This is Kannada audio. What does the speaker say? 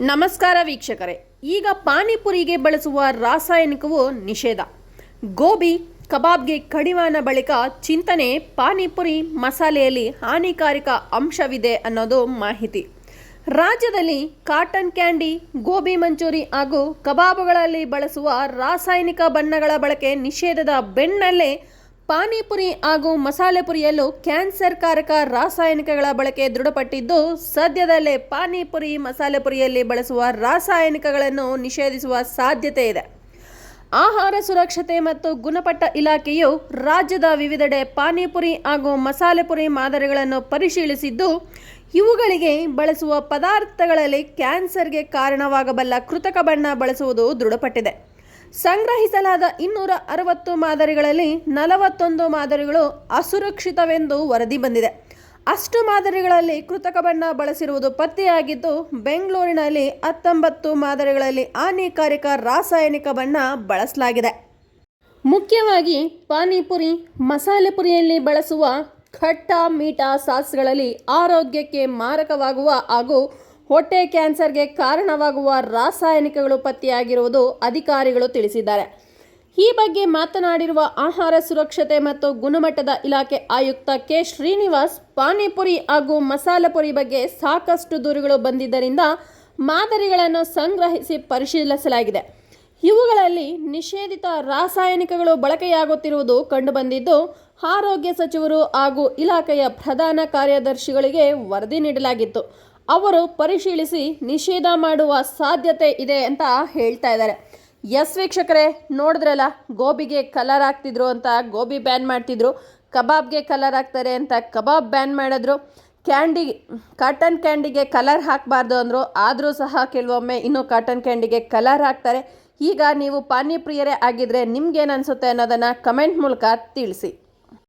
ನಮಸ್ಕಾರ ವೀಕ್ಷಕರೇ. ಈಗ ಪಾನಿಪುರಿಗೆ ಬಳಸುವ ರಾಸಾಯನಿಕವು ನಿಷೇಧ. ಗೋಬಿ, ಕಬಾಬ್ಗೆ ಕಡಿವಾನ ಬಳಿಕ ಚಿಂತನೆ, ಪಾನಿಪುರಿ ಮಸಾಲೆಯಲ್ಲಿ ಹಾನಿಕಾರಕ ಅಂಶವಿದೆ ಅನ್ನೋದು ಮಾಹಿತಿ. ರಾಜ್ಯದಲ್ಲಿ ಕಾಟನ್ ಕ್ಯಾಂಡಿ, ಗೋಬಿ ಮಂಚೂರಿ ಹಾಗೂ ಕಬಾಬ್ಗಳಲ್ಲಿ ಬಳಸುವ ರಾಸಾಯನಿಕ ಬಣ್ಣಗಳ ಬಳಕೆ ನಿಷೇಧದ ಬೆನ್ನಲ್ಲೇ ಪಾನಿಪುರಿ ಹಾಗೂ ಮಸಾಲೆ ಪುರಿಯಲ್ಲೂ ಕ್ಯಾನ್ಸರ್ ಕಾರಕ ರಾಸಾಯನಿಕಗಳ ಬಳಕೆ ದೃಢಪಟ್ಟಿದ್ದು, ಸದ್ಯದಲ್ಲೇ ಪಾನಿಪುರಿ ಮಸಾಲೆ ಪುರಿಯಲ್ಲಿ ಬಳಸುವ ರಾಸಾಯನಿಕಗಳನ್ನು ನಿಷೇಧಿಸುವ ಸಾಧ್ಯತೆ ಇದೆ. ಆಹಾರ ಸುರಕ್ಷತೆ ಮತ್ತು ಗುಣಮಟ್ಟ ಇಲಾಖೆಯು ರಾಜ್ಯದ ವಿವಿಧೆಡೆ ಪಾನಿಪುರಿ ಹಾಗೂ ಮಸಾಲೆ ಪುರಿ ಮಾದರಿಗಳನ್ನು ಪರಿಶೀಲಿಸಿದ್ದು, ಇವುಗಳಿಗೆ ಬಳಸುವ ಪದಾರ್ಥಗಳಲ್ಲಿ ಕ್ಯಾನ್ಸರ್ಗೆ ಕಾರಣವಾಗಬಲ್ಲ ಕೃತಕ ಬಣ್ಣ ಬಳಸುವುದು ದೃಢಪಟ್ಟಿದೆ. ಸಂಗ್ರಹಿಸಲಾದ ಇನ್ನೂರ ಅರವತ್ತು ಮಾದರಿಗಳಲ್ಲಿ ನಲವತ್ತೊಂದು ಮಾದರಿಗಳು ಅಸುರಕ್ಷಿತವೆಂದು ವರದಿ ಬಂದಿದೆ. ಅಷ್ಟು ಮಾದರಿಗಳಲ್ಲಿ ಕೃತಕ ಬಣ್ಣ ಬಳಸಿರುವುದು ಪತ್ತೆಯಾಗಿದ್ದು, ಬೆಂಗಳೂರಿನಲ್ಲಿ ಹತ್ತೊಂಬತ್ತು ಮಾದರಿಗಳಲ್ಲಿ ಹಾನಿಕಾರಕ ರಾಸಾಯನಿಕ ಬಣ್ಣ ಬಳಸಲಾಗಿದೆ. ಮುಖ್ಯವಾಗಿ ಪಾನಿಪುರಿ ಮಸಾಲೆ ಪುರಿಯಲ್ಲಿ ಬಳಸುವ ಖಟ್ಟ ಮೀಠ ಸಾಸ್ಗಳಲ್ಲಿ ಆರೋಗ್ಯಕ್ಕೆ ಮಾರಕವಾಗುವ ಹಾಗೂ ಹೊಟ್ಟೆ ಕ್ಯಾನ್ಸರ್ಗೆ ಕಾರಣವಾಗುವ ರಾಸಾಯನಿಕಗಳು ಪತ್ತೆಯಾಗಿರುವುದು ಅಧಿಕಾರಿಗಳು ತಿಳಿಸಿದ್ದಾರೆ. ಈ ಬಗ್ಗೆ ಮಾತನಾಡಿರುವ ಆಹಾರ ಸುರಕ್ಷತೆ ಮತ್ತು ಗುಣಮಟ್ಟದ ಇಲಾಖೆ ಆಯುಕ್ತ ಕೆ. ಶ್ರೀನಿವಾಸ್, ಪಾನಿಪುರಿ ಹಾಗೂ ಮಸಾಲೆ ಪುರಿ ಬಗ್ಗೆ ಸಾಕಷ್ಟು ದೂರುಗಳು ಬಂದಿದ್ದರಿಂದ ಮಾದರಿಗಳನ್ನು ಸಂಗ್ರಹಿಸಿ ಪರಿಶೀಲಿಸಲಾಗಿದೆ. ಇವುಗಳಲ್ಲಿ ನಿಷೇಧಿತ ರಾಸಾಯನಿಕಗಳು ಬಳಕೆಯಾಗುತ್ತಿರುವುದು ಕಂಡುಬಂದಿದ್ದು, ಆರೋಗ್ಯ ಸಚಿವರು ಹಾಗೂ ಇಲಾಖೆಯ ಪ್ರಧಾನ ಕಾರ್ಯದರ್ಶಿಗಳಿಗೆ ವರದಿ ನೀಡಲಾಗಿತ್ತು. ಅವರು ಪರಿಶೀಲಿಸಿ ನಿಷೇಧ ಮಾಡುವ ಸಾಧ್ಯತೆ ಇದೆ ಅಂತ ಹೇಳ್ತಾ ಇದ್ದಾರೆ. ಎಸ್ ವೀಕ್ಷಕರೇ, ನೋಡಿದ್ರಲ್ಲ, ಗೋಬಿಗೆ ಕಲರ್ ಹಾಕ್ತಿದ್ರು ಅಂತ, ಗೋಬಿ ಬ್ಯಾನ್ ಮಾಡ್ತಿದ್ರು, ಕಬಾಬ್ಗೆ ಕಲರ್ ಹಾಕ್ತಾರೆ ಅಂತ ಕಬಾಬ್ ಬ್ಯಾನ್ ಮಾಡಿದ್ರು. ಕ್ಯಾಂಡಿ ಕಾಟನ್ ಕ್ಯಾಂಡಿಗೆ ಕಲರ್ ಹಾಕಬಾರ್ದು ಅಂದರು, ಆದರೂ ಸಹ ಕೆಲವೊಮ್ಮೆ ಇನ್ನೂ ಕಾಟನ್ ಕ್ಯಾಂಡಿಗೆ ಕಲರ್ ಹಾಕ್ತಾರೆ. ಈಗ ನೀವು ಪಾನಿಪ್ರಿಯರೇ ಆಗಿದ್ದರೆ ನಿಮ್ಗೇನು ಅನಿಸುತ್ತೆ ಅನ್ನೋದನ್ನು ಕಮೆಂಟ್ ಮೂಲಕ ತಿಳಿಸಿ.